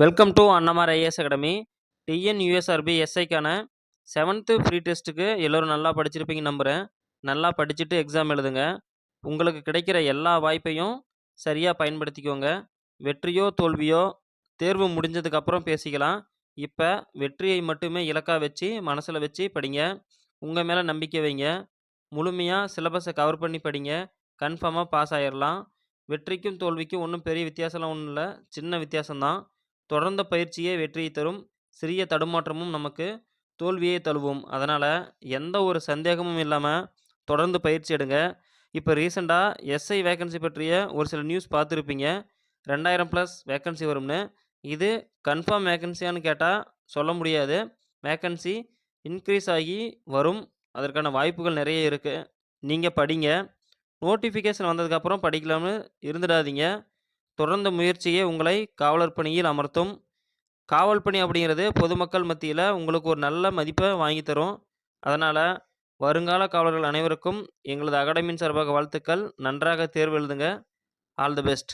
Welcome to Annamar IAS academy TN USRB எஸ்ஐக்கான seventh free டெஸ்ட்டுக்கு எல்லோரும் நல்லா படிச்சிருப்பீங்க நம்புகிறேன் நல்லா படிச்சுட்டு எக்ஸாம் எழுதுங்க. உங்களுக்கு கிடைக்கிற எல்லா வாய்ப்பையும் சரியாக பயன்படுத்திக்கோங்க. வெற்றியோ தோல்வியோ தேர்வு முடிஞ்சதுக்கப்புறம் பேசிக்கலாம். இப்போ வெற்றியை மட்டுமே இலக்காக வச்சு மனசில் வச்சு படிங்க. உங்கள் மேலே நம்பிக்கை வைங்க. முழுமையாக சிலபஸை கவர் பண்ணி படிங்க. கன்ஃபார்மாக பாஸ் ஆயிடலாம் வெற்றிக்கும் தோல்விக்கும் ஒன்றும் பெரிய வித்தியாசம்லாம் ஒன்றும் இல்லை. சின்ன வித்தியாசம்தான். தொடர்ந்த பயிற்சியே வெற்றியை தரும். சிறிய தடுமாற்றமும் நமக்கு தோல்வியை தழுவும். அதனால் எந்த ஒரு சந்தேகமும் இல்லாமல் தொடர்ந்து பயிற்சி எடுங்க. இப்போ ரீசெண்டாக எஸ்ஐ வேக்கன்சி பற்றிய ஒரு சில நியூஸ் பார்த்துருப்பீங்க. ரெண்டாயிரம் ப்ளஸ் வேக்கன்சி வரும்னு. இது கன்ஃபார்ம் வேக்கன்சியான்னு கேட்டால் சொல்ல முடியாது. வேக்கன்சி இன்க்ரீஸ் ஆகி வரும். அதற்கான வாய்ப்புகள் நிறைய இருக்குது நீங்கள் படிங்க. நோட்டிஃபிகேஷன் வந்ததுக்கப்புறம் படிக்கலாம்னு இருந்துடாதீங்க. தொடர்ந்த முயற்சியே உங்களை காவலர் பணியில் அமர்த்தும். காவல் பணி அப்படிங்கிறது பொதுமக்கள் மத்தியில் உங்களுக்கு ஒரு நல்ல மதிப்பை வாங்கி தரும். அதனால் வருங்கால காவலர்கள் அனைவருக்கும் எங்களது அகாடமியின் சார்பாக வாழ்த்துக்கள். நன்றாக தேர்வு எழுதுங்க. All the best.